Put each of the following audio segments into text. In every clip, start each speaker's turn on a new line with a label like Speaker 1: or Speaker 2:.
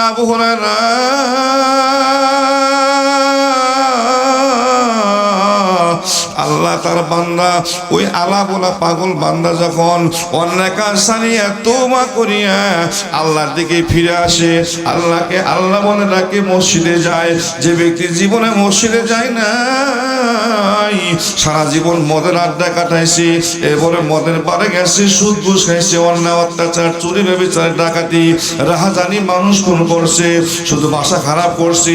Speaker 1: আবু হুরায়রা। তার বান্দা, ওই আলা বলা পাগল বান্দা যখন অন্যায় কাজ সারিয়া তোমা করিয়া আল্লাহর দিকে ফিরে আসে, আল্লাহকে আল্লাহ বলে ডাকে, মসজিদে যায়। যে ব্যক্তি জীবনে মসজিদে যায় না সারা জীবন মদের আড্ডা কাটাইছে এরপরে মদের পারে গেছে, সুদ ঘুষ খাইছে, অন্যায় অত্যাচার, চুরি, ব্যবচার, ডাকাতি, রাহাজানি মানুষ খুন করছে, শুধু ভাষা খারাপ করছে।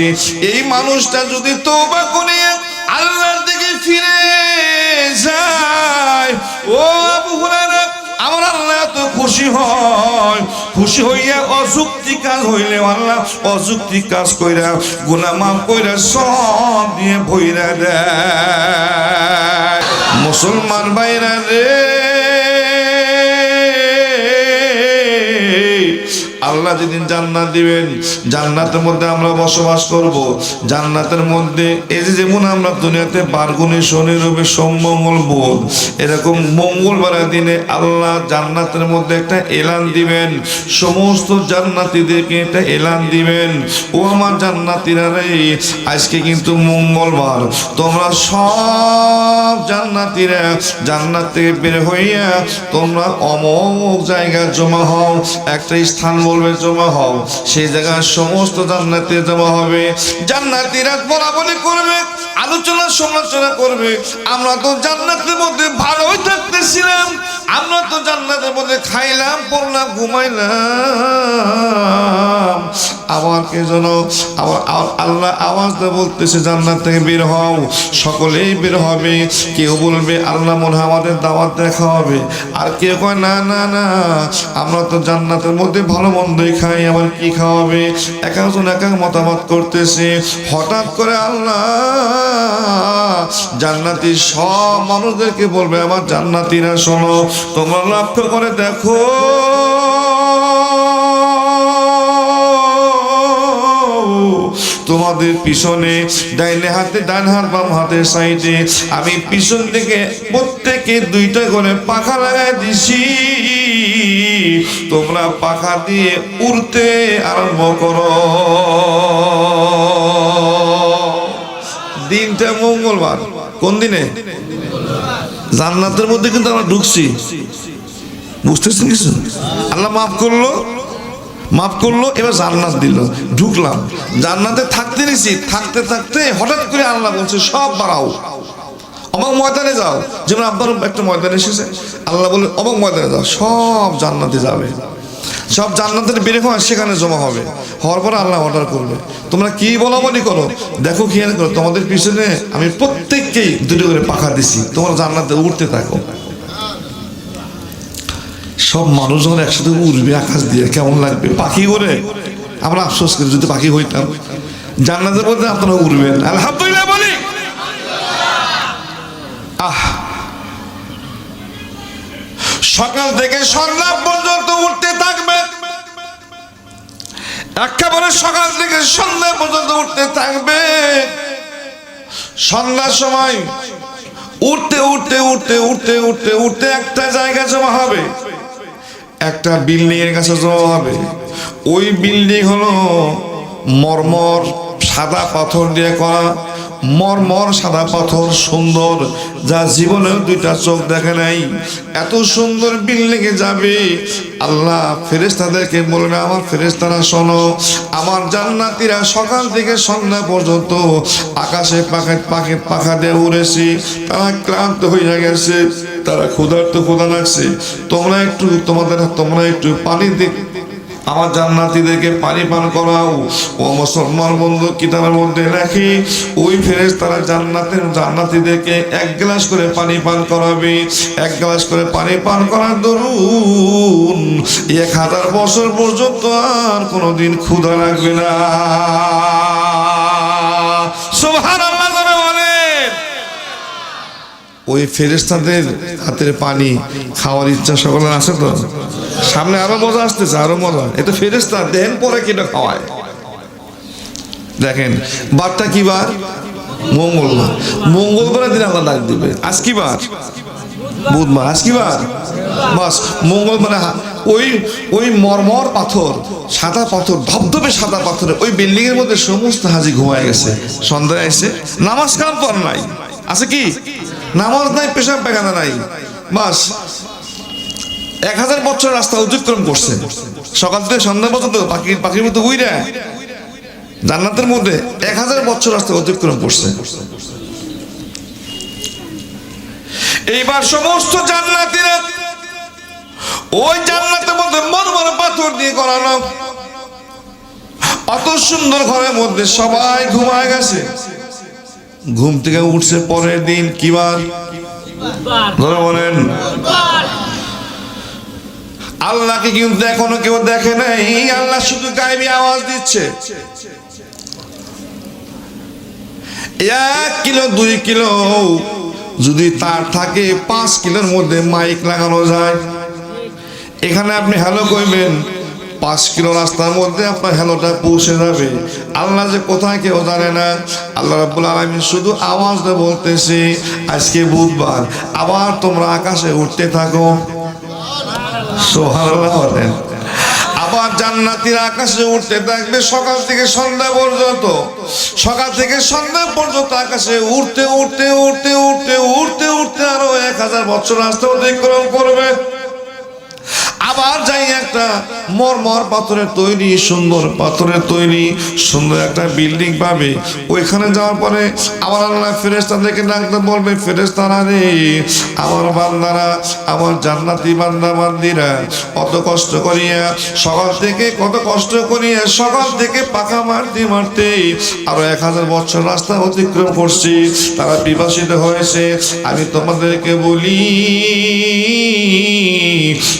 Speaker 1: এই মানুষটা যদি তোবা করে আল্লাহর দিকে ফিরে যায়। ও আবু হুরায়রা, আমার আল্লাহ এত খুশি হয়। খুশি হইয়া অযুক্তি কাজ হইলে আল্লাহ অযুক্তি কাজ কইরা, গুনাহ মাফ কইরা সব দিয়ে ভইরা দেয়। মুসলমান ভাইরা রে। আল্লাহ যেদিন জান্নাত দিবেন, জান্নাতের মধ্যে আমরা বসবাস করব। জান্নাতের মধ্যে এই যে যেমন আমরা দুনিয়াতে বারগুনি শনি, রবি, সোম, মঙ্গল, বোধ, এরকম মঙ্গলবার দিনে আল্লাহ জান্নাতের মধ্যে একটা এলান দিবেন। সমস্ত জান্নাতীদেরকে একটা এলান দিবেন। ও আমার জান্নাতীরা রে, আজকে কিন্তু মঙ্গলবার। তোমরা সব জান্নাতীরা জান্নাত থেকে বের হইয়া তোমরা অমুক জায়গা জমা হও। একটা স্থান বলবে জমা হও, সেই জায়গায় সমস্ত জান্নাতে জমা হবে। জান্নাতীরা বলা বলি করবে, আলোচনা সমালোচনা করবে। আমরা তো জান্নাতের মধ্যে ভালোই থাকতেছিলাম, আমরা তো জান্নাতের মধ্যে খাইলাম, পড়লাম, ঘুমাইলাম। আবার কে যেন আবার আল্লাহ আওয়াজ দিয়ে বলতেছে, জান্নাত থেকে বের হও। সকলেই বের হবে। কেউ বলবে, আল্লাহ মনে আমাদের দাওয়াত দেখা হবে। আর কেউ কয়, না না না, আমরা তো জান্নাতের মধ্যে ভালো মন্দই খাই, আবার কি খাওয়াবে? এক একজন এক এক মতামত করতেছে। হঠাৎ করে আল্লাহ জান্নাতি সব মানুষদেরকে বলবে, আমার জান্নাতিরা শোনো, তোমরা লক্ষ্য করে দেখো। তোমাদের পিছনে, ডাইনে হাতে, ডান হাত, বাম হাতের সাইডে। আমি পিছন থেকে প্রত্যেকে দুইটা করে পাখা লাগাই দিছি। তোমরা পাখা দিয়ে উড়তে আরম্ভ করো। দিনটা মঙ্গলবার। কোন দিনে? জান্নাতের মধ্যে কিন্তু আমরা ঢুকছি। বুঝতেছেন কিছু? আল্লাহ মাফ করল। মাফ করল, এবার জান্নাত দিল। ঢুকলাম। জান্নাতে থাকতে নিছি, থাকতে থাকতে হঠাৎ করে আল্লাহ বলছে, সব বাড়াও। অমক ময়দানে যাও। যেমন আব্বার একটা ময়দানে এসেছে। আল্লাহ বলে অমক ময়দানে যাও, সব জান্নাতে যাবে। সব জান্নাতের বেড়ে হওয়া সেখানে জমা হবে। হওয়ার পরে আল্লাহ অর্ডার করবে। তোমরা কি বলা বলি করো? দেখো খেয়াল করো। তোমাদের পিছনে আমি প্রত্যেককেই দুটো করে পাখা দিছি। তোমরা জান্নাতে উঠতে থাকো। সব মানুষ যখন একসাথে উড়বে আকাশ দিয়ে, কেমন লাগবে? পাখি করে আমরা আফসোস করি যদি পাখি হইতাম। জান্নাতের মধ্যে আপনারা উড়বেন। আলহামদুলিল্লাহ বলি। আহ। সকাল থেকে সন্ধ্যা পর্যন্ত উঠতে থাকবে। একেবারে সকাল থেকে সন্ধ্যা পর্যন্ত উঠতে থাকবে। সন্ধ্যার সময় উঠতে উঠতে উঠতে উঠতে উঠতে উঠতে একটা জায়গা জমা হবে। একটা বিল্ডিং এর কাছে জমা হবে। ওই বিল্ডিং হলো মরমর সাদা পাথর দিয়ে করা। মরমর সাদা পাথর সুন্দর, যা জীবনেও দুইটা চোখ দেখে নাই। এত সুন্দর বিল্ডিং এ যাবে। আল্লাহ ফেরেস্তাদেরকে বলবে আমার ফেরেস্তারা শোনো, আমার জান্নাতিরা সকাল থেকে সন্ধ্যা পর্যন্ত আকাশে পাখা পাখি পাখা দিয়ে উড়েছি। তারা ক্লান্ত হয়ে গেছে। তারা ক্ষুধার্ত ক্ষুধা লাগছে। তোমরা একটু, তোমাদের, তোমরা একটু পানি দিক আমার জান্নাতীদেরকে পানি পান করাও। ও মুসলমান বন্ধু, কিতাবের মধ্যে রাখি ওই ফেরেস তারা জান্নাতের জান্নাতীদেরকে এক গ্লাস করে পানি পান করাবে। এক গ্লাস করে পানি পান করার দরুন, এক হাজার বছর পর্যন্ত আর কোনোদিন ক্ষুধা লাগবে না। ওই ফেরেস্তাদের হাতের পানি খাওয়ার ইচ্ছা সকলের আছে তো? সামনে আরও মজা আসতেছে, আরও মজা। এটা ফেরেস্তা দেন পরে কিনা খাওয়ায়? দেখেন, বারটা কি বার? মঙ্গলবার। মঙ্গলবারের দিন আল্লাহ ডাক দিবে। আজ কি বার? বুধবার। আজ কি বার? বাস, মঙ্গলবারে ওই ওই মরমর পাথর, সাদা পাথর, ধবধবে সাদা পাথরে ওই বিল্ডিং এর মধ্যে সমস্ত হাজি ঘুমায় গেছে। সন্ধ্যায় এসে নামাজ কাম পর নাই? আছে কি? নামাজ নাই, পেশাব পায়খানা নাই। বাস, এক হাজার বছর রাস্তা অতিক্রম করছে। সকাল থেকে সন্ধ্যা পর্যন্ত পাখির পাখির মতো উইরা। জান্নাতের মধ্যে এক হাজার বছর রাস্তা অতিক্রম করছে। এইবার সমস্ত জান্নাতিরা ওই জান্নাতের মধ্যে মরমর পাথর দিয়ে করানো অত সুন্দর ঘরের মধ্যে সবাই ঘুমায় গেছে। ঘুম থেকে উঠছে পরের দিন কি বার? ধরে বলেন। আল্লাহকে কিন্তু এখনও কেউ দেখে নাই আল্লাহ শুধু গায়েবী আওয়াজ দিচ্ছে। এক কিলো দুই কিলো যদি তার থাকে পাঁচ কিলোর মধ্যে মাইক লাগানো যায়। এখানে আপনি হ্যালো কইবেন। পাঁচ কিলো রাস্তার মধ্যে আপনার হ্যালোটা পৌঁছে যাবে। আল্লাহ যে কোথায় কেউ জানে না। আল্লাহ রাব্বুল আলামিন শুধু আওয়াজটা বলতেছে, আজকে বুধবার, আবার তোমরা আকাশে উঠতে থাকো। আবার জান্নাতির আকাশে উঠতে থাকবে সকাল থেকে সন্ধ্যা পর্যন্ত। সকাল থেকে সন্ধ্যা পর্যন্ত আকাশে উঠতে উঠতে উঠতে উঠতে উঠতে উঠতে আরও এক হাজার বছর রাস্তা অতিক্রম করবে। আবার যাই একটা মরমর পাথরের তৈরি, সুন্দর পাথরের তৈরি, সুন্দর একটা বিল্ডিং পাবে। ওইখানে যাওয়ার পরে আবার আল্লাহ ফেরেস্তাদেরকে ডাকতে বলবে ফেরেস্তারা রে, আমার বান্দারা, আমার জান্নাতি বান্দা বান্দিরা অত কষ্ট করিয়া, সকাল থেকে কত কষ্ট করিয়া, সকাল থেকে পাকা মারতে মারতে আরও এক হাজার বছর রাস্তা অতিক্রম করছি, তারা বিভাসিত হয়েছে। আমি তোমাদেরকে বলি,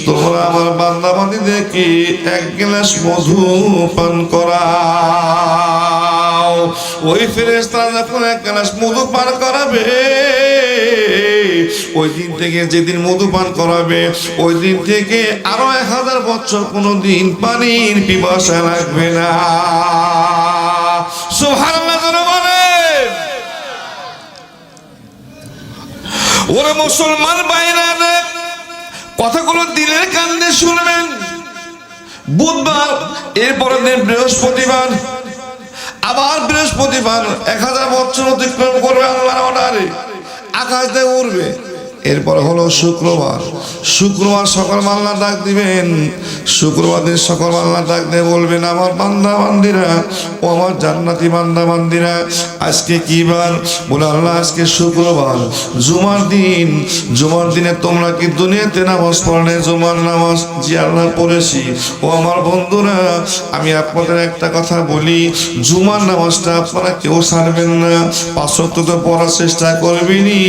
Speaker 1: তোমরা আমার বান্দা বান্দিদেরকে এক গ্লাস মধু পান করাও। ওই ফেরেস্তারা যখন এক গ্লাস মধু পান করাবে, ওই দিন থেকে যেদিন মধু পান করাবে, ওই দিন থেকে আরও এক হাজার বছর কোনো দিন পানির পিপাসা লাগবে না। বলেন। ওরে মুসলমান বাইরা কথাগুলো দিলের কান্দে শুনবেন। বুধবার এরপরে দিন বৃহস্পতিবার। আবার বৃহস্পতিবার, এক হাজার বছর অতিক্রম করবে অর্ডারে। আকাশ দিয়ে উড়বে। এরপরে হলো শুক্রবার। শুক্রবার সকাল মাল্লা ডাক দিবেন। শুক্রবার দিন সকাল মাল্লা ডাক দিয়ে বলবেন, আমার বান্দা, বান্দিরা, ও আমার জান্নাতি বান্দা, বান্দিরা, আজকে কি বার? বলে আল্লাহ, আজকে শুক্রবার। জুমার দিন। জুমার দিনে তোমরা কি দুনিয়াতে নামাজ পড়লে? জুমার নামাজ জি আল্লাহ পড়েছি। ও আমার বন্ধুরা, আমি আপনাদের একটা কথা বলি। জুমার নামাজটা আপনারা কেউ ছাড়বেন না। পাঁচশত তো পড়ার চেষ্টা করবেনি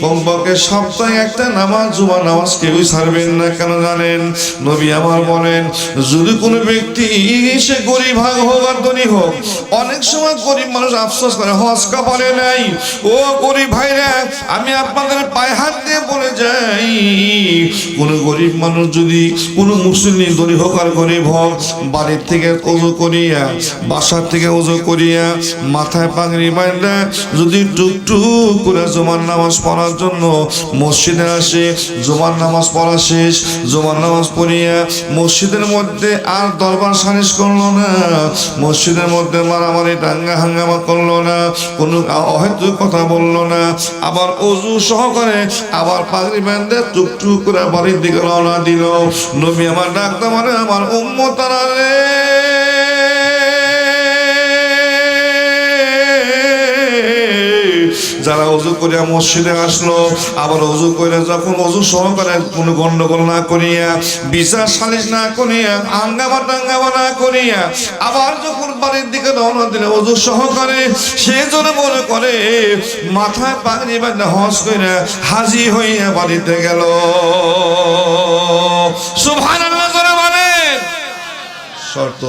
Speaker 1: কমপক্ষে সপ্তাহে একটা নামাজ, জুমার নামাজ কেউই ছাড়বেন না, কেন জানেন? নবী আমার বলেন, যদি কোনো ব্যক্তি সে গরিব ভাগ হোক আর ধনী হোক, অনেক সময় গরিব মানুষ আফসোস করে, হজ কপালে নাই। ও গরিব ভাইরা, আমি আপনাদের পায়ে হাত দিয়ে বলে যাই, কোন গরিব মানুষ যদি কোনো মুসলিম ধনী হোক আর গরিব হোক, বাড়ির থেকে ওজু করিয়া, বাসার থেকে ওজু করিয়া, মাথায় পাগড়ি বাঁধা, যদি টুকটুক করে জমার নামাজ পড়ার জন্য মসজিদে আসে, জমার নামাজ পড়া শেষ, জমার নামাজ পড়িয়া মসজিদের মধ্যে আর দরবার সালিশ করল না, মসজিদের মধ্যে মারামারি দাঙ্গা হাঙ্গামা করল না, কোনো অহেতুক কথা বলল না, আবার অজু সহকারে আবার পাগড়ি বেঁধে টুকটুক করে বাড়ির দিকে রওনা দিল। নবী আমার ডাক্তার মানে আমার উম্মতারা রে। যারা অজু করিয়া মসজিদে আসলো, আবার অজু করে যখন অজু সহকারে কোনো গন্ডগোল না করিয়া, বিচার সালিশ না করিয়া আঙ্গামা টাঙ্গামা না করিয়া, আবার যখন বাড়ির দিকে রওনা দিলে অজু সহকারে, সে জন্য মনে করে, মাথায় পাগড়ি বাঁধা হস করে হাজি হইয়া বাড়িতে গেল। বলেন শর্ত,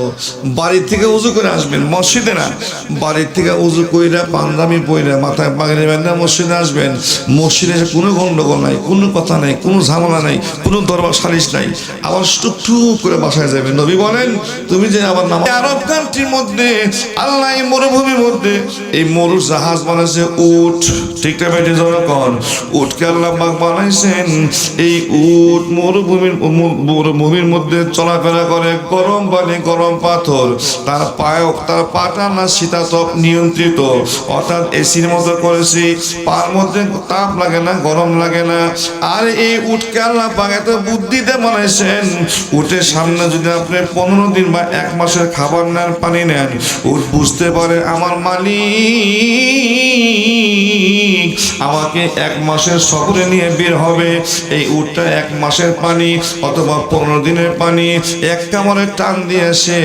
Speaker 1: বাড়ির থেকে উজু করে আসবেন, মসজিদে না। বাড়ির থেকে উজু কইরা পান্দামি পইরা, মাথায় পাগড়ি বেঁধে মসজিদে আসবেন। মসজিদে কোনো গন্ডগোল নাই, কোনো কথা নাই, কোনো ঝামেলা নাই, কোনো দরবার সালিশ নাই। আবার টুকটুক করে বাসায় যাবেন নবী বলেন, তুমি যে আবার নাম আরব কান্ট্রির মধ্যে, আল্লাহ এই মরুভূমির মধ্যে, এই মরু জাহাজ বানাইছে উট। ঠিকটা বেটে জনকন উটকে আল্লাহ বানাইছেন। এই উট মরুভূমির মরুভূমির মধ্যে চলাফেরা করে, গরম পানি গরম পাথর, তার পায় তার পাটা না শীতাতপ নিয়ন্ত্রিত। অর্থাৎ এসির মতো করেছি, পার মধ্যে তাপ লাগে না, গরম লাগে না। আর এই উটকে আল্লাহ পাক এত বুদ্ধিতে বানাইছেন, উটের সামনে যদি আপনি পনেরো দিন বা এক মাসের খাবার নেন, পানি নেন, উট বুঝতে পারে আমার মালিক। আমাকে এক মাসের সফরে নিয়ে বের হবে। এই উটটা এক মাসের পানি অথবা পনেরো দিনের পানি। এক কামড়ে টান দিয়ে সে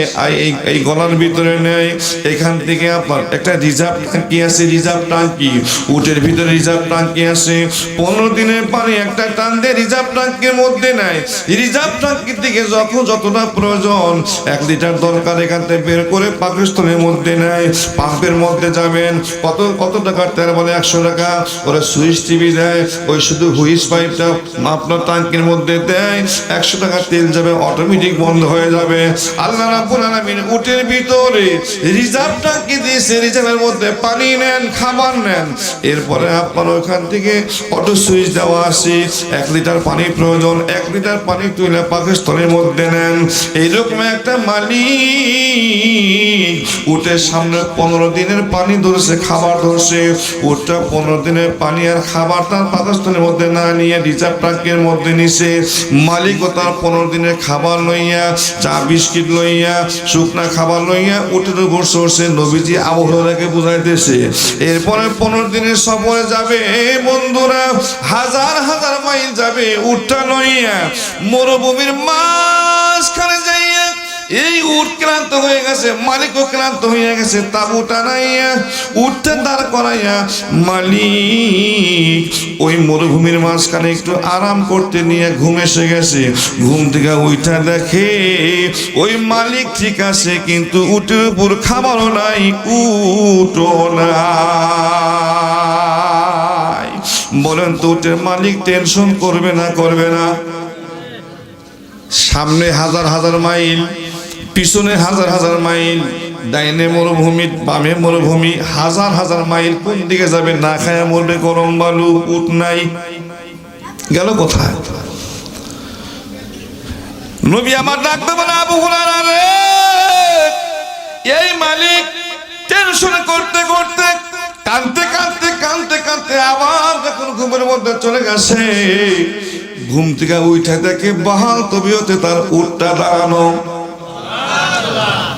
Speaker 1: এই এই গলার ভিতরে নেয়। এখান থেকে আপনার একটা রিজার্ভ ট্যাঙ্কি আছে রিজার্ভ ট্যাঙ্কি উটের ভিতরে রিজার্ভ ট্যাঙ্কি আছে পনেরো দিনের পানি একটা টান দিয়ে রিজার্ভ ট্যাঙ্কির মধ্যে নেয়। রিজার্ভ ট্যাঙ্কির থেকে যখন যতটা প্রয়োজন, এক লিটার দরকার এখান থেকে বের করে পাকিস্তানের মধ্যে নেয়। পাম্পের মধ্যে যাবেন। কত কত টাকার তেল বলে? একশো টাকা। ওরা সুইচ টিভি দেয়, ওই শুধু হুইস পাইপটা আপনার ট্যাঙ্কির মধ্যে দেয়, একশো টাকার তেল যাবে অটোমেটিক বন্ধ হয়ে যাবে। আল্লাহ রাব্বুল আলামিন উটের ভিতরে রিজার্ভ ট্যাঙ্কি দিয়েছে, রিজার্ভের মধ্যে পানি নেন, খাবার নেন। এরপরে আপনার ওইখান থেকে অটো সুইচ দেওয়া আছে, এক লিটার পানি প্রয়োজন, এক লিটার পানি তুলে পাকিস্তানের মধ্যে নেন। এইরকম একটা মালিক, উটের সামনে পনেরো দিনের পানি ধরছে, খাবার ধরছে, উটটা পনেরো দিনের পানি আর খাবার তার পাকিস্তানের মধ্যে না নিয়ে রিজার্ভ ট্যাঙ্কের মধ্যে নিছে। মালিকও তার পনেরো দিনের খাবার লইয়া, চা, বিস্কিট লইয়া, শুকনা খাবার লইয়া উটের উপর সরছে, নবীজি আবহাওয়াকে বুঝাইতেছে। এরপরে পনেরো দিনের সফরে যাবে বন্ধুরা, হাজার হাজার মাইল যাবে উঠটা লইয়া। মরুভূমির মাঝখানে যাইয়া এই উট ক্লান্ত হয়ে গেছে, মালিকও ক্লান্ত হয়ে গেছে, তাবু টানাইয়া, উঠতে দাঁড় করাইয়া, মালিক, ওই মরুভূমির মাঝখানে একটু আরাম করতে নিয়ে ঘুম এসে গেছে। ঘুম থেকে উইটা দেখে, ওই মালিক ঠিক আছে, কিন্তু উটের উপর খাবারও নাই উঠো নাই। বলেন তো উটের মালিক টেনশন করবে না করবে না? সামনে হাজার হাজার মাইল। পিছনে হাজার হাজার মাইল, ডাইনে মরুভূমি, বামে মরুভূমি, হাজার হাজার মাইল, কোন দিকে যাবে না খায়া মরবে গরম বালু উঠ নাই। গেল কোথায়? নবী আমার ডাকতে বলে আবু হুরায়রা রে, এই মালিক টেনশন করতে করতে কানতে কানতে কানতে কানতে আবার যখন ঘুমের মধ্যে চলে গেছে, ঘুম থেকে উঠে দেখে বহাল তবিয়তে তার উঠটা দাঁড়ানো।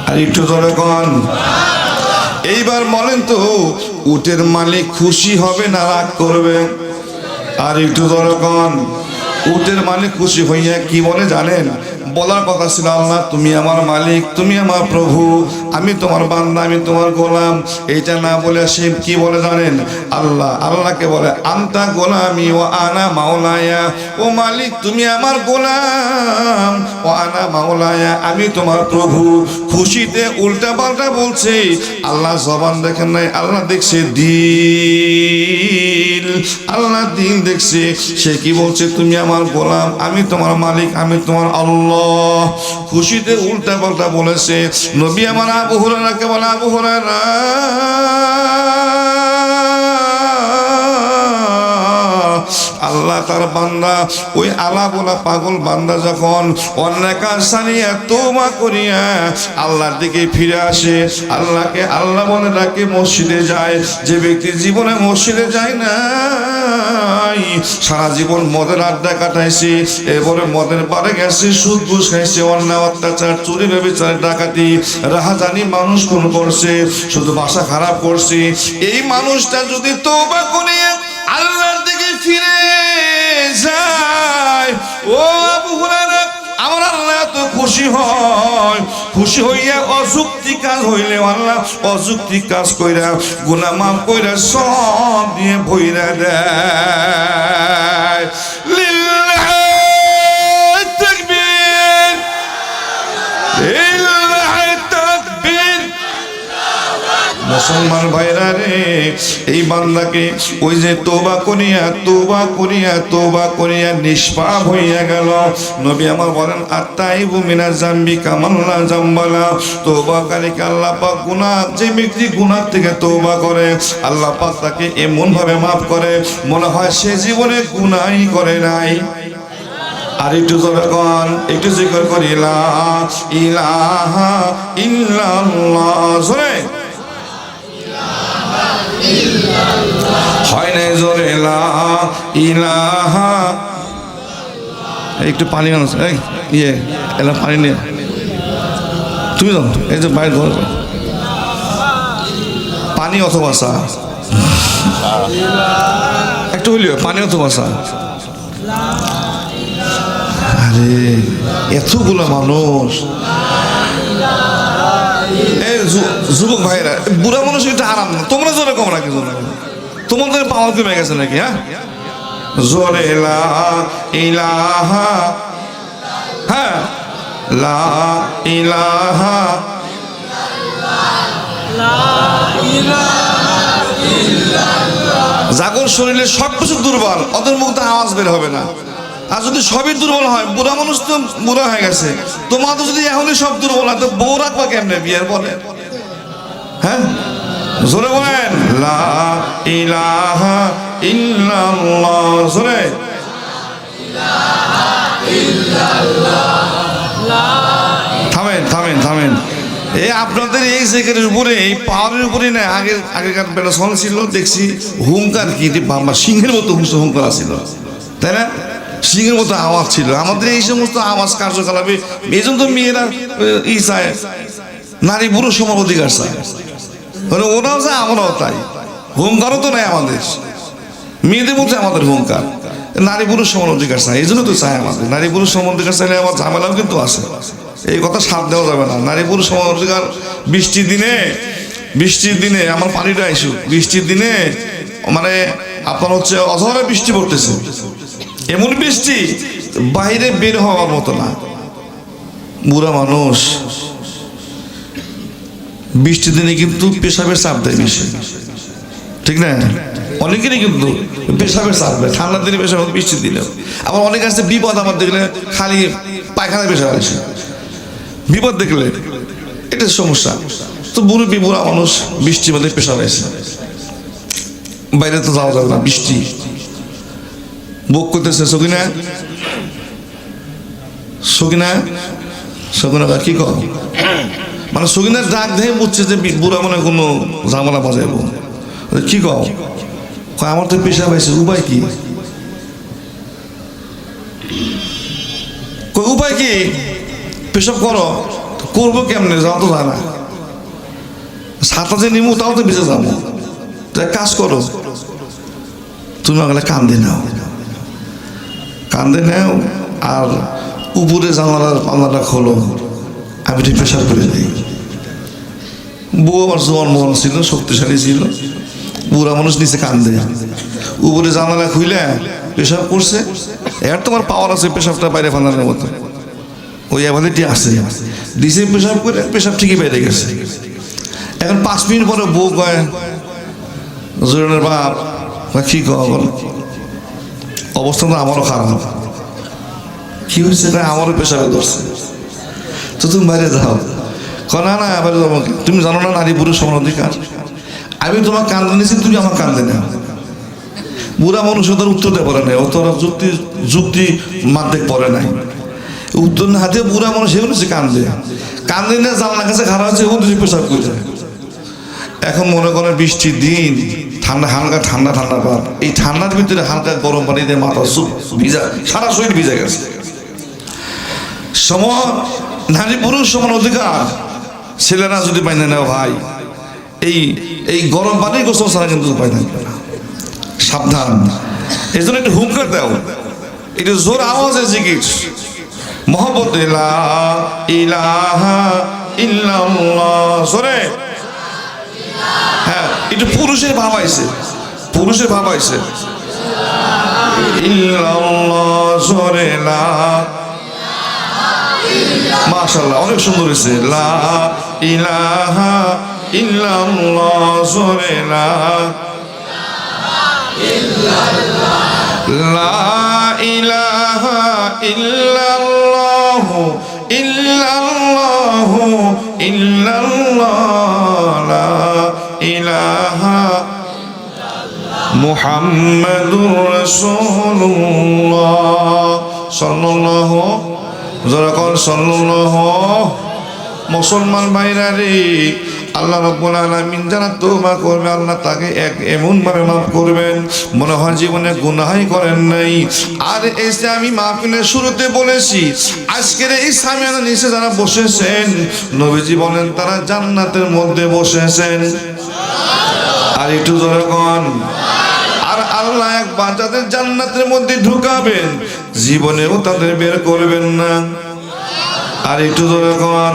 Speaker 1: আর একটু ধরে কন। এইবার বলেন তো, উটের মালিক খুশি হবে না রাগ করবে? আর একটু ধরে কন। উটের মালিক খুশি হইয়া কি বলে জানেন? বলার কথা ছিল, আল্লাহ, তুমি আমার মালিক, তুমি আমার প্রভু। আমি তোমার বান্দা, আমি তোমার গোলাম। এইটা না বলে শিব কি বলে জানেন? আল্লাহ, আল্লাহকে বলে, আন্তা গোলামি ও আনা মাওলায়া। ও মালিক, তুমি আমার গোলাম। ও আনা মাওলায়া, আমি তোমার প্রভু। খুশিতে উল্টা পাল্টা বলছে, আল্লাহ জবান দেখেন নাই, আল্লাহ দেখছে দিল। আল্লাহ দিন দেখছে, সে কি বলছে, তুমি আমার গোলাম, আমি তোমার মালিক, আমি তোমার আল্লাহ। খুশিতে উল্টা পাল্টা বলেছে, নবী আমার আবু হুরারাকে বলে, আবু হুরারা আল্লাহ তার বান্দা, ওই আলা বলা পাগল বান্দা যখন তোমা করিয়া আল্লাহর দিকে ফিরে আসে, আল্লাহকে আল্লাহ বলে ডাকে, মসজিদে যায়। যে ব্যক্তি জীবনে মসজিদে যায় না সারা জীবন মদের আড্ডা কাটাইছি এবারে মদের বারে গেছে, সুদ ঘুষ খাইছে, অন্যায় অত্যাচার, চুরি ব্যবচার ডাকাতি। রাহা জানি মানুষ খুন করছে, শুধু বাসা খারাপ করছি। এই মানুষটা যদি তোবা করে আল্লাহর খুশি হয়। খুশি হইয়া অযুক্তি কাজ হইলে আল্লাহ অযুক্তি কাজ কইরা গুনা মাফ কইরা সব দিয়ে ভইরা দেয়। মুসলমান ভাইরা রে, এই বান্দাকে ওই যে তোবা করিয়া তোবা করিয়া তোবা করিয়া নিষ্পাপ হইয়া গেল। নবী আমার বলেন আত্মাই বুমিনা জাম্বি কামাল্লা জাম্বালা। তোবা কারিকে আল্লাহ পাক গুনাহ, যে ব্যক্তি গুনাহ থেকে তোবা করে, আল্লাহ পাক তাকে এমন ভাবে মাফ করে, মনে হয় সে জীবনে গুনাহই করে নাই। আর একটু জোরে কন, একটু জিকর করি ইলাহা ইল্লাল্লাহ, জোরে। হয় নাই একটু পানি ইয়ে এলা পানি নিয়ে। তুমি যাও, এই যে বাইরে ধরো পানি অথবা চা। একটু হইলিও পানি অথবা চা। আরে, এতগুলো মানুষ। যু- যুবক ভাইরা বুড়া মানুষ এটা আরাম না। তোমরা জোরে কম রাখি জোরে তোমাদের পাওয়ার কমে গেছে নাকি হ্যাঁ? জোরে ইলাহা হ্যাঁ? লা ইলাহা। জাগর শরীরে সব কিছু দুর্বল ওদের মুখ থেকে আওয়াজ বের হবে না। আর যদি সবই দুর্বল হয়, বুড়া মানুষ তো বুড়া হয়ে গেছে। তোমার তো যদি এখনই সব দুর্বল হয়, তো বউ রাখবা কেমনে বিয়ের বলে হ্যাঁ? জোরে বলেন। লা ইলাহা ইল্লাল্লাহ। জোরে। থামেন থামেন থামেন। এই আপনাদের এই জায়গার উপরে, এই পাহাড়ের উপরে না, আগে, আগেকার বেলা সং ছিল, দেখছি হুঙ্কার কি বাবা সিংহের মতো হুঙ্কার ছিল তাই না? সিংহের মতো আওয়াজ ছিল। আমাদের এই সমস্ত আওয়াজ কার্যকলাপে, এই জন্য তো মেয়েরা ই চায়, নারী পুরুষ সমান অধিকার চায়। মানে ওরাও চায়, আমরাও তাই। হুঙ্কারও তো নাই আমাদের। মেয়েদের মধ্যে আমাদের হুঙ্কার। নারী পুরুষ সমান অধিকার চাই এই জন্য তো চাই আমাদের। নারী পুরুষ সমান অধিকার চাইলে আমার ঝামেলাও কিন্তু আছে। এই কথা সাথ দেওয়া যাবে না। নারী পুরুষ সমান অধিকার, বৃষ্টির দিনে বৃষ্টির দিনে, আমার পানিটা আইসু বৃষ্টির দিনে মানে আপনার হচ্ছে অধরে বৃষ্টি পড়তেছে। এমন বৃষ্টি বাইরে বের হওয়ার মতো না। বুড়া মানুষ, বৃষ্টির দিনে কিন্তু পেশাবের চাপ দেয় বেশি। ঠিক না? অনেকেরই কিন্তু পেশাবের চাপ দেয়। ঠান্ডার দিনে পেশাব বৃষ্টির দিনে। আবার অনেক আছে বিপদ আমার দেখলে খালি পায়খানা পেশাব আছে বিপদ দেখলে এটা সমস্যা। তো বুড়ো বুড়া মানুষ বৃষ্টির মধ্যে পেশাব আছে বাইরে তো যাওয়া যাবে না, বৃষ্টি। বুক করতেছে, সকিনা? সকিনা? সকিনা কি কর? মানে সকিনার ডাক দেখে বুঝছে যে বুড়া মনে কোনো ঝামেলা বাজাইব। কি কও আমার তো পেশা পাইছে, উপায় কি? উপায় কি? পেশাব করো। করব কেমনে? যাও তো জানা সাঁতা যে নিমু, তাও তো বেঁচে যাব। এক কাজ করো। তুমি গেলে কান্দে নাও। কান্দে নেও আর উপরে জানালার পাল্লাটা খোলো। আমি একটু প্রেশার করে দিই বউ আমার জোয়ান মন ছিল, শক্তিশালী ছিল। বুড়া মানুষ নিচে কান্দে। উপরে জানালা খুইলে পেশাব করছে। এর তোমার পাওয়ার আছে পেশাবটা বাইরে ফালানোর মতো। ওই অ্যাভালিটি আছে। দিছে পেশাব করে পেশাব ঠিকই বাইরে গেছে। এখন পাঁচ মিনিট পরে বউ কয়, জোরেনের বাপ কি কয় অবস্থা তো আমারও খারাপ কি হয়েছে? না, আমারও পেশাবে ধরছে তো তুমি বাইরে যাও। না না, বাইরে তুমি জানো না নারী পুরুষ সমান অধিকার? আমি তোমার কান্দে নিয়েছি তুমি আমার কান্দে নাও বুড়া মানুষ ওদের উত্তর দিতে পারে নাই অত ওরা যুক্তি যুক্তি মাধ্যমে পড়ে নাই। উত্তর না হাতে বুড়া মানুষ এগুলো সে কান্দে কান্দে না জানলা কাছে খারাপ হচ্ছে পেশাব করে এখন মনে করেন বৃষ্টির দিন ঠান্ডা, হালকা ঠান্ডা ঠান্ডা ভাব। এই ঠান্ডার ভিতরে হালকা গরম পানি দিয়ে মাথা সুপ ভিজা, সারা শরীর ভিজে গেছে। সমান নারী পুরুষ সমান অধিকার। ছেলেরা যদি পাই না ভাই, এই এই গরম পানি গোসল ছাড়া কিন্তু থাকবে না। সাবধান। এই জন্য একটু হুঙ্কার দাও। একটু জোর আওয়াজে জিজ্ঞেস মোহাম্মদ ইলাহা ইল্লাল্লাহ। জোরে। হ্যাঁ। একটু পুরুষের ভাব আইছে। পুরুষের ভাব আইছে। মাশাআল্লাহ, অনেক সুন্দর হয়েছে লা ইলাহা ইল্লাল্লাহ, জোরে লা ইলাহা ইল্লাল্লাহ ইল্লাল্লাহ, লা ইলাহা মুহাম্মাদুর রাসূলুল্লাহ সাল্লাল্লাহু যখন সাল্লাল্লাহু মুসলমান ভাইরা রে, আল্লাহ রব্বুল আলামিন যারা তওবা করবে, আল্লাহ তাকে এক এমন ভাবে মাফ করবেন, মনে হয় জীবনে গুনাহই করেন নাই। আর যে আমি মাহফিলের শুরুতে বলেছি, আজকের এই সামিয়ানা নিচে যারা বসেছেন, নবীজি বলেন তারা জান্নাতের মধ্যে বসেছেন। আর একটু জোরে কন। আর আল্লাহ একবার বাচ্চাদের জান্নাতের মধ্যে ঢুকাবেন, জীবনেও তাদের বের করবেন না। আর একটু জোরে কন।